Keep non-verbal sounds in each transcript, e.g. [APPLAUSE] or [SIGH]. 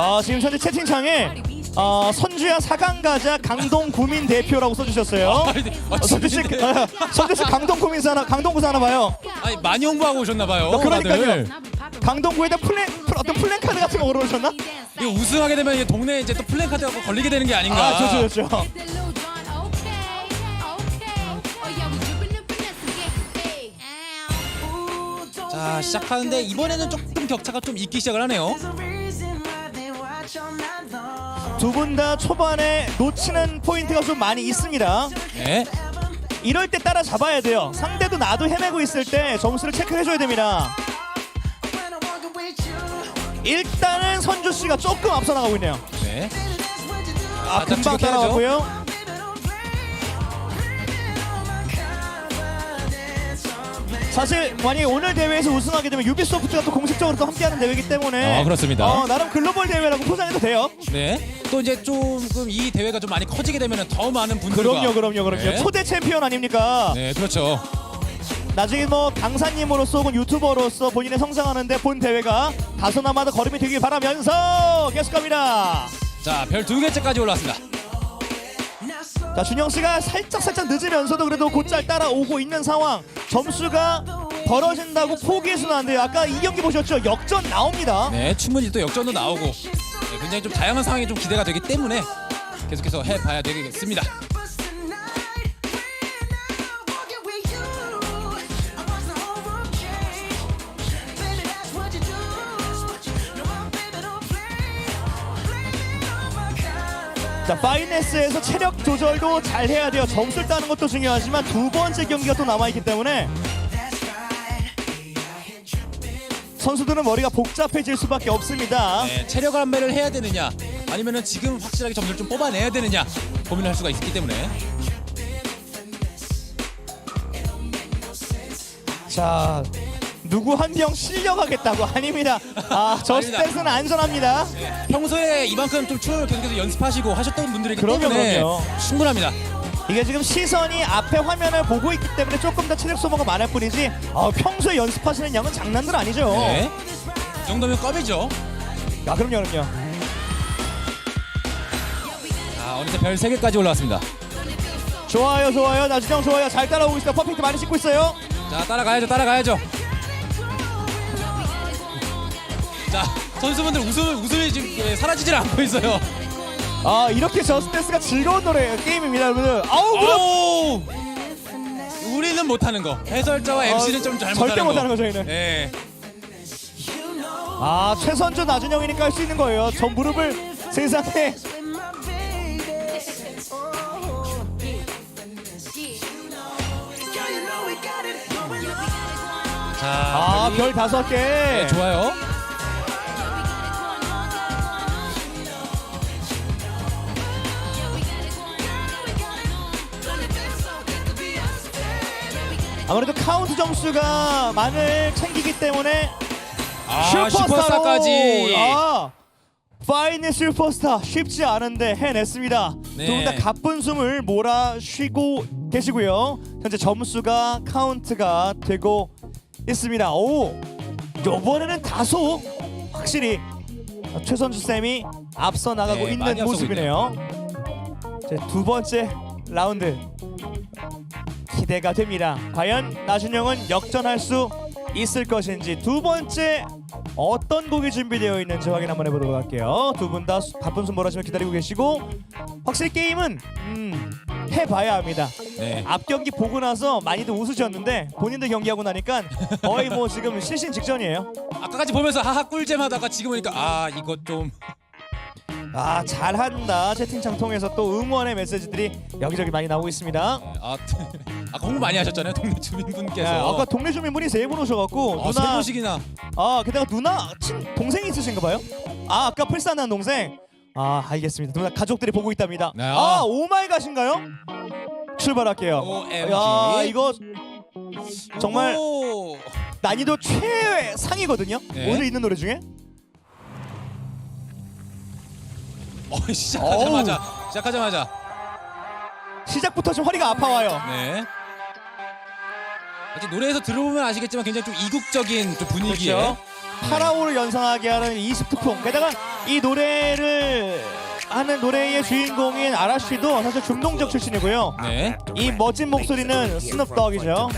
아, 지금 현재 채팅창에 어, 선주야 사강 가자 강동 구민 대표라고 써주셨어요. [LAUGHS] 아니, 아, 어, 선주 씨? 어, 선주 씨 강동 구민 사나 강동 구 사나 봐요. 아니 많이 홍보하고 오셨나봐요. 어, 그러니까요. 다들. 강동구에다 플랜 플- 어떤 플랜 카드 같은 거 걸어오셨나? 이거 우승하게 되면 이제 동네 이제 또 플랜카드하고 걸리게 되는 게 아닌가. 아, 좋죠, 좋죠. 자 시작하는데 이번에는 조금 격차가 좀 있기 시작을 하네요. 두 분 다 초반에 놓치는 포인트가 좀 많이 있습니다. 네. 이럴 때 따라 잡아야 돼요. 상대도 나도 헤매고 있을 때 점수를 체크해줘야 됩니다. 일단은 선주 씨가 조금 앞서 나가고 있네요. 네. 아, 자, 금방. 따라왔고요. 사실 만약에 오늘 대회에서 우승하게 되면 유비소프트가 또 공식적으로 또 함께하는 대회이기 때문에 아, 그렇습니다. 어, 나름 글로벌 대회라고 포장해도 돼요. 네. 또 이제 조금 이 대회가 좀 많이 커지게 되면 더 많은 분들과 그럼요, 그럼요, 그럼요. 네. 초대 챔피언 아닙니까? 네, 그렇죠. 나중에 뭐 강사님으로서 혹은 유튜버로서 본인의 성장하는데 본 대회가 다소나마도 걸음이 되길 바라면서 계속 갑니다. 자, 별 두 개째까지 올라왔습니다. 자 준영 씨가 살짝 살짝 늦으면서도 그래도 곧잘 따라오고 있는 상황. 점수가 벌어진다고 포기해서는 안 돼요. 아까 이 경기 보셨죠? 역전 나옵니다. 네, 충분히 또 역전도 나오고 네, 굉장히 좀 다양한 상황이 좀 기대가 되기 때문에 계속해서 해봐야 되겠습니다. 자 파이네스에서 체력 조절도 잘 해야 돼요. 점수를 따는 것도 중요하지만 두 번째 경기가 또 남아 있기 때문에 선수들은 머리가 복잡해질 수밖에 없습니다. 네, 체력 안배를 해야 되느냐 아니면은 지금 확실하게 점수를 좀 뽑아내야 되느냐 고민을 할 수가 있기 때문에 자 누구 한 명 실려가겠다고 아닙니다. 아 저스트스는 안전합니다. 평소에 이만큼 좀 춤을 계속해서 연습하시고 하셨던 분들이기 그럼요, 때문에 그럼요. 충분합니다. 이게 지금 시선이 앞에 화면을 보고 있기 때문에 조금 더 체력 소모가 많을 뿐이지 어, 평소에 연습하시는 양은 장난들 아니죠. 네. 이 정도면 껌이죠. 아 그럼요 그럼요. 자, 어느새 별 3개까지 올라왔습니다. 좋아요 좋아요 나준영 좋아요 잘 따라오고 있어요 퍼펙트 많이 씻고 있어요. 자, 따라가야죠, 따라가야죠. 자, 선수분들 웃음, 웃음이 지금 예, 사라지질 않고 있어요. 아 이렇게 저스트스가 즐거운 노래 게임입니다 여러분들. 아우 그럼 아우! 우리는 못하는 거. 해설자와 MC는 좀잘 어, 절대 못하는 거. 못하는 거 저희는. 네. 아 최선주 나준영이니까 할 수 있는 거예요. 저 무릎을 세상에 자, 아 별 다섯 개. 네, 좋아요. 아무래도 카운트 점수가 많을 챙기기 때문에 아, 슈퍼스타까지. 아, 파이널 슈퍼스타 쉽지 않은데 해냈습니다. 네. 두 분 다 가쁜 숨을 몰아 쉬고 계시고요. 현재 점수가 카운트가 되고 있습니다. 오, 이번에는 다소 확실히 최선주 쌤이 앞서 나가고 네, 있는 앞서고 모습이네요. 이제 두 번째 라운드 기대가 됩니다. 과연 나준영은 역전할 수 있을 것인지 두 번째 어떤 곡이 준비되어 있는지 확인 한번 해보도록 할게요. 두 분 다 바쁜 숨 몰아쉬며 기다리고 계시고 확실히 게임은 음, 해봐야 합니다. 네. 앞 경기 보고 나서 많이들 웃으셨는데 본인들 경기하고 나니까 거의 뭐 지금 실신 직전이에요. 아까까지 보면서 하하 꿀잼 하다가 지금 보니까 아, 이거 좀 아 잘한다 채팅창 통해서 또 응원의 메시지들이 여기저기 많이 나오고 있습니다. 아, [LAUGHS] 아까 홍보 많이 하셨잖아요. 동네 네, 주민분께서. 아까 동네 주민분이 세 분 오셔갖고 어, 세 누나 번씩이나. 아 게다가 누나 친 동생이 있으신가 봐요? 아 아까 풀산한 동생 아 알겠습니다 누나 가족들이 보고 있답니다 네, 아 아. 오마이갓인가요? 출발할게요 OMG. 야 이거 정말 오. 난이도 최상이거든요 네. 오늘 있는 노래 중에 어, [LAUGHS] 시작하자마자 시작하자마자. 시작부터 좀 허리가 아파와요. 네. 아직 노래에서 들어보면 아시겠지만 굉장히 좀 이국적인 좀 분위기에. 그렇죠. 파라오를 연상하게 하는 20특풍 게다가 이 노래를 하는 노래의 주인공인 아라 씨도 사실 중동적 출신이고요. 네. 이 멋진 목소리는 스눕덕이죠.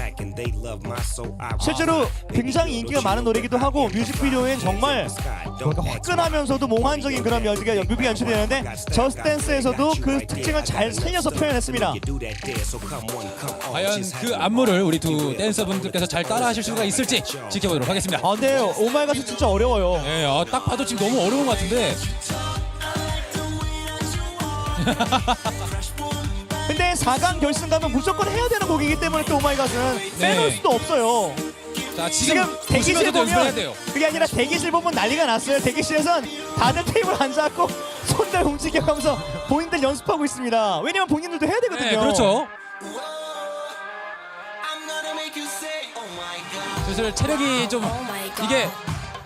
실제로 굉장히 인기가 많은 노래이기도 하고 뮤직비디오엔 정말 뭔가 화끈하면서도 몽환적인 그런 뮤비가, 뮤비가 연출되는데 저스트댄스에서도 그 특징을 잘 살려서 표현했습니다. 과연 그 안무를 우리 두 댄서분들께서 잘 따라하실 수가 있을지 지켜보도록 하겠습니다. 아, 근데 오마이갓은 진짜 어려워요. 네, 어, 딱 봐도 지금 너무 어려운 것 같은데 [LAUGHS] 근데 4강 결승 가면 무조건 해야 되는 곡이기 때문에 또 오마이갓은 네. 빼놓을 수도 없어요. 자 지금, 지금 대기실 보시면서도 연습해야 보면. 그게 아니라 대기실 보면 난리가 났어요. 대기실에선 다들 테이블 앉아갖고 [LAUGHS] 손들 움직여가면서 본인들 연습하고 있습니다. 왜냐면 본인들도 해야 되거든요. 네, 그렇죠. 슬슬 체력이 좀 이게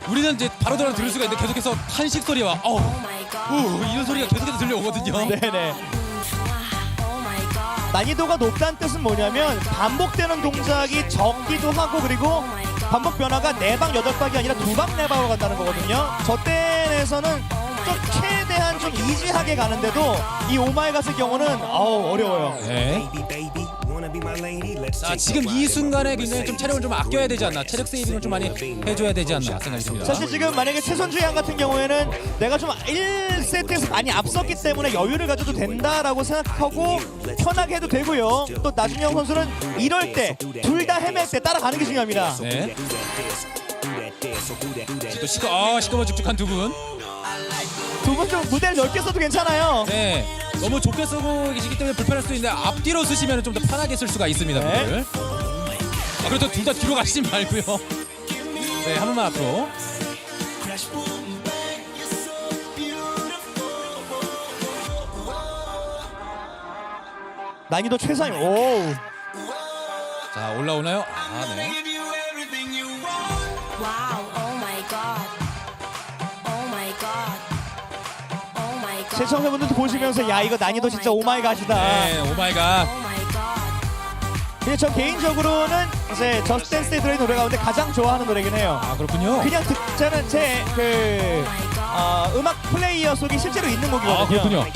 우리는 이제 바로 들어 들을 수가 있는데 계속해서 한식 소리와 어, 우 이런 소리가 계속해서 들려오거든요. 네네. 난이도가 높다는 뜻은 뭐냐면 반복되는 동작이 적기도 하고 그리고 반복 변화가 네방 여덟 방이 아니라 두 방 네 방으로 간다는 거거든요. 저 땐에서는 좀 최대한 좀 이지하게 가는데도 이 오마이갓의 경우는 어우 어려워요. 네. 자 지금 이 순간에 굉장히 좀 체력을 좀 아껴야 되지 않나 체력 세이빙을 좀 많이 해줘야 되지 않나 생각이 듭니다. 사실 지금 만약에 최선주 양 같은 경우에는 내가 좀 1세트에서 많이 앞섰기 때문에 여유를 가져도 된다라고 생각하고 편하게 해도 되고요. 또 나준영 선수는 이럴 때 둘 다 헤맬 때 따라가는 게 중요합니다. 네. 또 시커 어, 시커먼 죽죽한 두 분. 두분좀 무대를 넓게 써도 괜찮아요. 네. 너무 좁게 쓰고 계시기 때문에 불편할 수 있는데 앞뒤로 쓰시면 좀 더 편하게 쓸 수가 있습니다. 네. 분들. 아, 그렇죠. 둘다 뒤로 가시지 말고요. 네, 한 번만 앞으로. 난이도 최상위. 오. 자, 올라오나요? 아, 네. Wow, oh my god. Oh my god. Oh god. 시청자분들도 보시면서 야 이거 난이도 진짜 오마이갓이다. 네, 오마이갓. Oh. 근데 저 개인적으로는 이제 저스트댄스에 들어있는 노래 가운데 가장 좋아하는 노래긴 해요. 아, 그렇군요. 그냥 듣, 저는 제그 Oh. 어, 음악 플레이어 속에 실제로 있는 곡이거든요. 아, 그렇군요. Oh.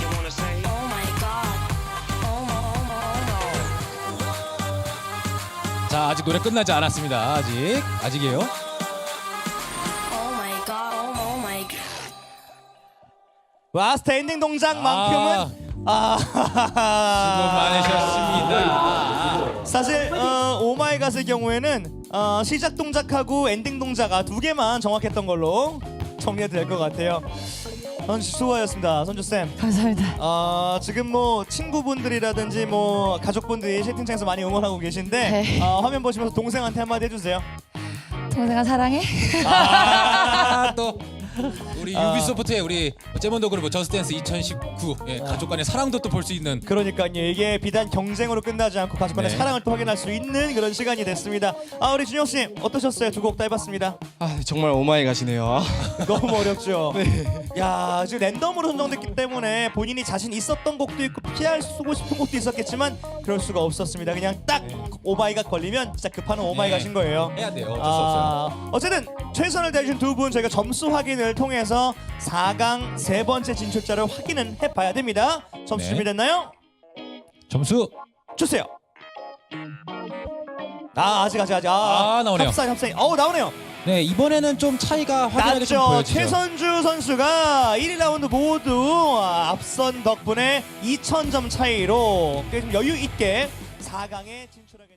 자, 아직 노래 끝나지 않았습니다. 아직. 아직이에요. 와 스탠딩 동작만큼은 아, 수고 많으셨습니다. 사실 어, 오마이갓의 경우에는 어, 시작 동작하고 엔딩 동작 아, 두 개만 정확했던 걸로 정리가 될것 같아요. 선수 수고하셨습니다, 선주 쌤. 감사합니다. 어, 지금 뭐 친구분들이라든지 뭐 가족분들이 채팅창에서 많이 응원하고 계신데 네. 어, 화면 보시면서 동생한테 한마디 해주세요. 동생아 사랑해. 아, 또 우리 아. 유비소프트의 우리 제몬도 그룹 저스트댄스 2019 예, 가족 간의 사랑도 또 볼 수 있는 그러니까요 이게 비단 경쟁으로 끝나지 않고 가족 간의 네. 사랑을 또 확인할 수 있는 그런 시간이 됐습니다. 아 우리 준영 씨 어떠셨어요? 두 곡 다 해봤습니다. 아 정말 오마이갓이네요. [LAUGHS] 너무 어렵죠. [LAUGHS] 야 지금 랜덤으로 선정됐기 때문에 본인이 자신 있었던 곡도 있고 피할 쓰고 싶은 곡도 있었겠지만 그럴 수가 없었습니다. 그냥 딱 오마이갓 걸리면 진짜 급한 오마이갓인 거예요. 해야 돼요. 어쩔 수 없어요. 아, 어쨌든 최선을 다해준 두 분 저희가 점수 확인을 통해서 4강 세 번째 진출자를 확인은 해봐야 됩니다. 점수 네. 준비됐나요? 점수 주세요. 아 아직 아직 아직 아, 아, 나오네요. 합산 합산. 어우 나오네요. 네, 이번에는 좀 차이가 확연하게 좀 낮죠. 보여지죠. 최선주 선수가 1, 2라운드 모두 앞선 덕분에 2,000점 차이로 꽤 좀 여유 있게 4강에 진출하게.